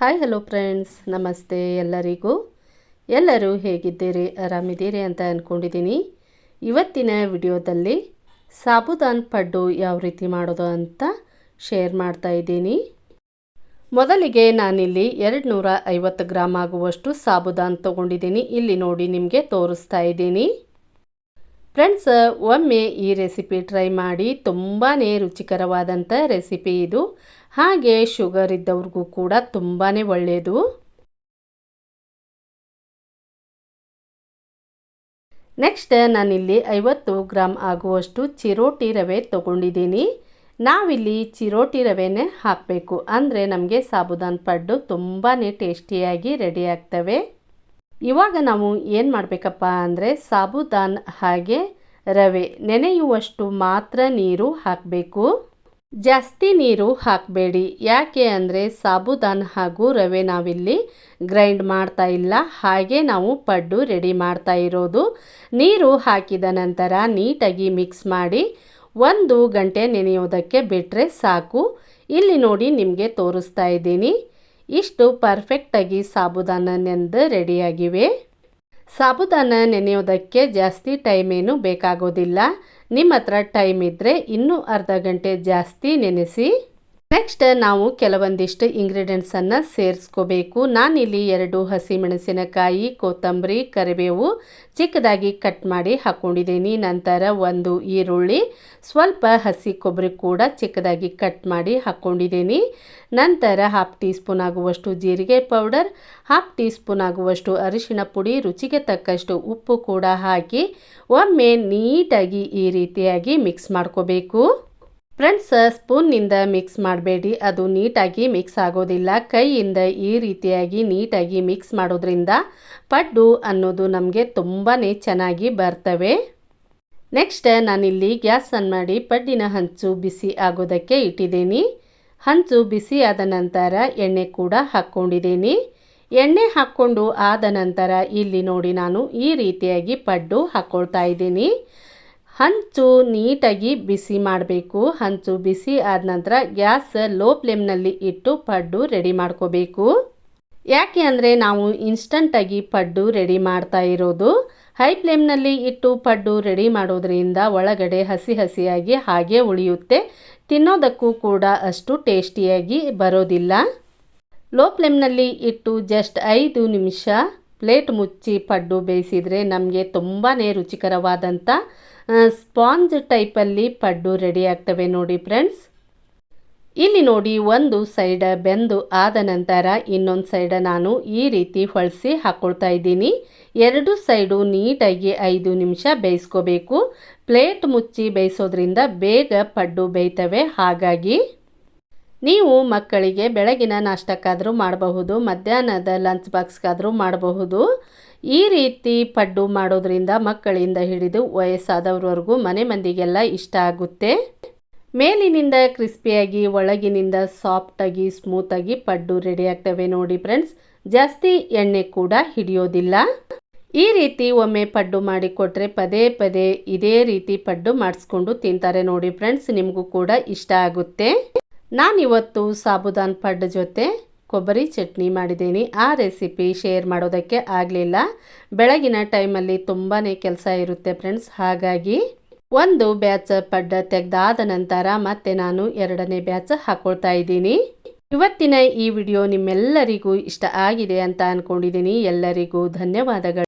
Hi hello friends ನಮಸ್ತೆ ಎಲ್ಲರಿಗೂ. ಎಲ್ಲರೂ ಹೇಗಿದ್ದೀರಿ? ಆರಾಮಿದ್ದೀರಿ ಅಂತ ಅಂದ್ಕೊಂಡಿದ್ದೀನಿ ಇವತ್ತಿನ ವಿಡಿಯೋದಲ್ಲಿ ಸಾಬುದಾನ್ ಪಡ್ಡು ಯಾವ ರೀತಿ ಮಾಡೋದು ಅಂತ ಶೇರ್ ಮಾಡ್ತಾ ಇದ್ದೀನಿ. ಮೊದಲಿಗೆ ನಾನಿಲ್ಲಿ ಎರಡು ನೂರ ಐವತ್ತು ಗ್ರಾಮ್ ಆಗುವಷ್ಟು ಸಾಬುದಾನ್ ತೊಗೊಂಡಿದ್ದೀನಿ. ಇಲ್ಲಿ ನೋಡಿ ನಿಮಗೆ ತೋರಿಸ್ತಾ ಇದ್ದೀನಿ. ಫ್ರೆಂಡ್ಸ್ ಒಮ್ಮೆ ಈ ರೆಸಿಪಿ ಟ್ರೈ ಮಾಡಿ ತುಂಬಾ ರುಚಿಕರವಾದಂಥ ರೆಸಿಪಿ ಇದು. ಹಾಗೆ ಶುಗರ್ ಇದ್ದವ್ರಿಗೂ ಕೂಡ ತುಂಬಾ ಒಳ್ಳೆಯದು ನೆಕ್ಸ್ಟ್ ನಾನಿಲ್ಲಿ ಐವತ್ತು ಗ್ರಾಮ್ ಆಗುವಷ್ಟು ಚಿರೋಟಿ ರವೆ ತೊಗೊಂಡಿದ್ದೀನಿ. ನಾವಿಲ್ಲಿ ಚಿರೋಟಿ ರವೆನೇ ಹಾಕಬೇಕು. ಅಂದರೆ ನಮಗೆ ಸಾಬುದಾನ್ ಪಡ್ಡು ತುಂಬಾ ಟೇಸ್ಟಿಯಾಗಿ ರೆಡಿ ಆಗ್ತವೆ. ಇವಾಗ ನಾವು ಏನು ಮಾಡಬೇಕಪ್ಪ ಅಂದರೆ ಸಾಬುದಾನ್ ಹಾಗೆ ರವೆ. ನೆನೆಯುವಷ್ಟು ಮಾತ್ರ ನೀರು ಹಾಕಬೇಕು. ಜಾಸ್ತಿ ನೀರು ಹಾಕಬೇಡಿ. ಯಾಕೆ ಅಂದರೆ ಸಾಬುದಾನ್ ಹಾಗೂ ರವೆ ನಾವಿಲ್ಲಿ ಗ್ರೈಂಡ್ ಮಾಡ್ತಾ ಇಲ್ಲ. ಹಾಗೆ ನಾವು ಪಡ್ಡು ರೆಡಿ ಮಾಡ್ತಾ ಇರೋದು. ನೀರು ಹಾಕಿದ ನಂತರ ನೀಟಾಗಿ ಮಿಕ್ಸ್ ಮಾಡಿ ಒಂದು ಗಂಟೆ ನೆನೆಯೋದಕ್ಕೆ ಬಿಟ್ಟರೆ ಸಾಕು. ಇಲ್ಲಿ ನೋಡಿ ನಿಮಗೆ ತೋರಿಸ್ತಾ ಇದ್ದೀನಿ. ಇಷ್ಟು ಪರ್ಫೆಕ್ಟಾಗಿ ಸಾಬುದಾನ ನೆಂದು ರೆಡಿಯಾಗಿವೆ ಸಾಬುದಾನ ನೆನೆಯೋದಕ್ಕೆ ಜಾಸ್ತಿ ಟೈಮ್ ಏನು ಬೇಕಾಗೋದಿಲ್ಲ. ನಿಮ್ಮ ಹತ್ರ ಟೈಮ್ ಇದ್ದರೆ ಇನ್ನೂ ಅರ್ಧ ಗಂಟೆ ಜಾಸ್ತಿ ನೆನೆಸಿ. ನೆಕ್ಸ್ಟ್ ನಾವು ಕೆಲವೊಂದಿಷ್ಟು ಇಂಗ್ರೀಡಿಯೆಂಟ್ಸನ್ನು ಸೇರಿಸ್ಕೋಬೇಕು. ನಾನಿಲ್ಲಿ ಎರಡು ಹಸಿಮೆಣಸಿನಕಾಯಿ, ಕೊತ್ತಂಬರಿ, ಕರಿಬೇವು ಚಿಕ್ಕದಾಗಿ ಕಟ್ ಮಾಡಿ ಹಾಕ್ಕೊಂಡಿದ್ದೀನಿ ನಂತರ ಒಂದು ಈರುಳ್ಳಿ, ಸ್ವಲ್ಪ ಹಸಿ ಕೊಬ್ಬರಿ ಕೂಡ ಚಿಕ್ಕದಾಗಿ ಕಟ್ ಮಾಡಿ ಹಾಕ್ಕೊಂಡಿದ್ದೀನಿ ನಂತರ ಹಾಫ್ ಟೀ ಸ್ಪೂನ್ ಆಗುವಷ್ಟು ಜೀರಿಗೆ ಪೌಡರ್ ಹಾಫ್ ಟೀ ಸ್ಪೂನ್ ಆಗುವಷ್ಟು ಅರಿಶಿಣ ಪುಡಿ, ರುಚಿಗೆ ತಕ್ಕಷ್ಟು ಉಪ್ಪು ಕೂಡ ಹಾಕಿ ಒಮ್ಮೆ ನೀಟಾಗಿ ಈ ರೀತಿಯಾಗಿ ಮಿಕ್ಸ್ ಮಾಡ್ಕೋಬೇಕು. ಫ್ರೆಂಡ್ಸ್, ಸ್ಪೂನ್ನಿಂದ ಮಿಕ್ಸ್ ಮಾಡಬೇಡಿ. ಅದು ನೀಟಾಗಿ ಮಿಕ್ಸ್ ಆಗೋದಿಲ್ಲ. ಕೈಯಿಂದ ಈ ರೀತಿಯಾಗಿ ನೀಟಾಗಿ ಮಿಕ್ಸ್ ಮಾಡೋದ್ರಿಂದ ಪಡ್ಡು ಅನ್ನೋದು ನಮಗೆ ತುಂಬಾ ಚೆನ್ನಾಗಿ ಬರ್ತವೆ. ನೆಕ್ಸ್ಟ್, ನಾನಿಲ್ಲಿ ಗ್ಯಾಸ್ ಆನ್ ಮಾಡಿ ಪಡ್ಡಿನ ಹಂಚು ಬಿಸಿ ಆಗೋದಕ್ಕೆ ಇಟ್ಟಿದ್ದೀನಿ. ಹಂಚು ಬಿಸಿ ಆದ ನಂತರ ಎಣ್ಣೆ ಕೂಡ ಹಾಕ್ಕೊಂಡಿದ್ದೀನಿ. ಎಣ್ಣೆ ಹಾಕ್ಕೊಂಡು ಆದ ನಂತರ ಇಲ್ಲಿ ನೋಡಿ ನಾನು ಈ ರೀತಿಯಾಗಿ ಪಡ್ಡು ಹಾಕ್ಕೊಳ್ತಾ ಇದ್ದೀನಿ. ಹಂಚು ನೀಟಾಗಿ ಬಿಸಿ ಮಾಡಬೇಕು. ಹಂಚು ಬಿಸಿ ಆದ ನಂತರ ಗ್ಯಾಸ್ ಲೋ ಫ್ಲೇಮ್ನಲ್ಲಿ ಇಟ್ಟು ಪಡ್ಡು ರೆಡಿ ಮಾಡ್ಕೋಬೇಕು. ಯಾಕೆ ಅಂದರೆ ನಾವು ಇನ್ಸ್ಟಂಟಾಗಿ ಪಡ್ಡು ರೆಡಿ ಮಾಡ್ತಾ ಇರೋದು. ಹೈ ಫ್ಲೇಮ್ನಲ್ಲಿ ಇಟ್ಟು ಪಡ್ಡು ರೆಡಿ ಮಾಡೋದ್ರಿಂದ ಒಳಗಡೆ ಹಸಿ ಹಸಿಯಾಗಿ ಹಾಗೆ ಉಳಿಯುತ್ತೆ. ತಿನ್ನೋದಕ್ಕೂ ಕೂಡ ಅಷ್ಟು ಟೇಸ್ಟಿಯಾಗಿ ಬರೋದಿಲ್ಲ. ಲೋ ಫ್ಲೇಮ್ನಲ್ಲಿ ಇಟ್ಟು ಜಸ್ಟ್ ಐದು ನಿಮಿಷ ಪ್ಲೇಟ್ ಮುಚ್ಚಿ ಪಡ್ಡು ಬೇಯಿಸಿದರೆ ನಮಗೆ ತುಂಬಾ ರುಚಿಕರವಾದಂಥ ಸ್ಪಾಂಜ್ ಟೈಪಲ್ಲಿ ಪಡ್ಡು ರೆಡಿ ಆಗ್ತವೆ ನೋಡಿ ಫ್ರೆಂಡ್ಸ್. ಇಲ್ಲಿ ನೋಡಿ ಒಂದು ಸೈಡ ಬೆಂದು ಆದ ನಂತರ ಇನ್ನೊಂದು ಸೈಡ ನಾನು ಈ ರೀತಿ ಹೊಳಸಿ ಹಾಕ್ಕೊಳ್ತಾ ಇದ್ದೀನಿ. ಎರಡು ಸೈಡು ನೀಟಾಗಿ ಐದು ನಿಮಿಷ ಬೇಯಿಸ್ಕೋಬೇಕು. ಪ್ಲೇಟ್ ಮುಚ್ಚಿ ಬೇಯಿಸೋದ್ರಿಂದ ಬೇಗ ಪಡ್ಡು ಬೇಯ್ತವೆ. ಹಾಗಾಗಿ ನೀವು ಮಕ್ಕಳಿಗೆ ಬೆಳಗಿನ ನಾಷ್ಟಕ್ಕಾದರೂ ಮಾಡಬಹುದು, ಮಧ್ಯಾಹ್ನದ ಲಂಚ್ ಬಾಕ್ಸ್ಗಾದರೂ ಮಾಡಬಹುದು. ಈ ರೀತಿ ಪಡ್ಡು ಮಾಡೋದ್ರಿಂದ ಮಕ್ಕಳಿಂದ ಹಿಡಿದು ವಯಸ್ಸಾದವ್ರವರೆಗೂ ಮನೆ ಮಂದಿಗೆಲ್ಲ ಇಷ್ಟ ಆಗುತ್ತೆ. ಮೇಲಿನಿಂದ ಕ್ರಿಸ್ಪಿಯಾಗಿ, ಒಳಗಿನಿಂದ ಸಾಫ್ಟಾಗಿ, ಸ್ಮೂತಾಗಿ ಪಡ್ಡು ರೆಡಿ ಆಗ್ತವೆ ನೋಡಿ ಫ್ರೆಂಡ್ಸ್ ಜಾಸ್ತಿ ಎಣ್ಣೆ ಕೂಡ ಹಿಡಿಯೋದಿಲ್ಲ. ಈ ರೀತಿ ಒಮ್ಮೆ ಪಡ್ಡು ಮಾಡಿಕೊಟ್ರೆ ಪದೇ ಪದೇ ಇದೇ ರೀತಿ ಪಡ್ಡು ಮಾಡಿಸ್ಕೊಂಡು ತಿಂತಾರೆ ನೋಡಿ ಫ್ರೆಂಡ್ಸ್ ನಿಮಗೂ ಕೂಡ ಇಷ್ಟ ಆಗುತ್ತೆ. ನಾನಿವತ್ತು ಸಾಬುದಾನ್ ಪಡ್ ಜೊತೆ ಕೊಬ್ಬರಿ ಚಟ್ನಿ ಮಾಡಿದ್ದೀನಿ. ಆ ರೆಸಿಪಿ ಶೇರ್ ಮಾಡೋದಕ್ಕೆ ಆಗಲಿಲ್ಲ. ಬೆಳಗಿನ ಟೈಮಲ್ಲಿ ತುಂಬಾ ಕೆಲಸ ಇರುತ್ತೆ ಫ್ರೆಂಡ್ಸ್. ಹಾಗಾಗಿ ಒಂದು ಬ್ಯಾಚ್ ಪಡ್ಡ ತೆಗೆದಾದ ನಂತರ ಮತ್ತೆ ನಾನು ಎರಡನೇ ಬ್ಯಾಚ್ ಹಾಕೊಳ್ತಾ ಇದ್ದೀನಿ. ಇವತ್ತಿನ ಈ ವಿಡಿಯೋ ನಿಮ್ಮೆಲ್ಲರಿಗೂ ಇಷ್ಟ ಆಗಿದೆ ಅಂತ ಅಂದ್ಕೊಂಡಿದ್ದೀನಿ ಎಲ್ಲರಿಗೂ ಧನ್ಯವಾದಗಳು.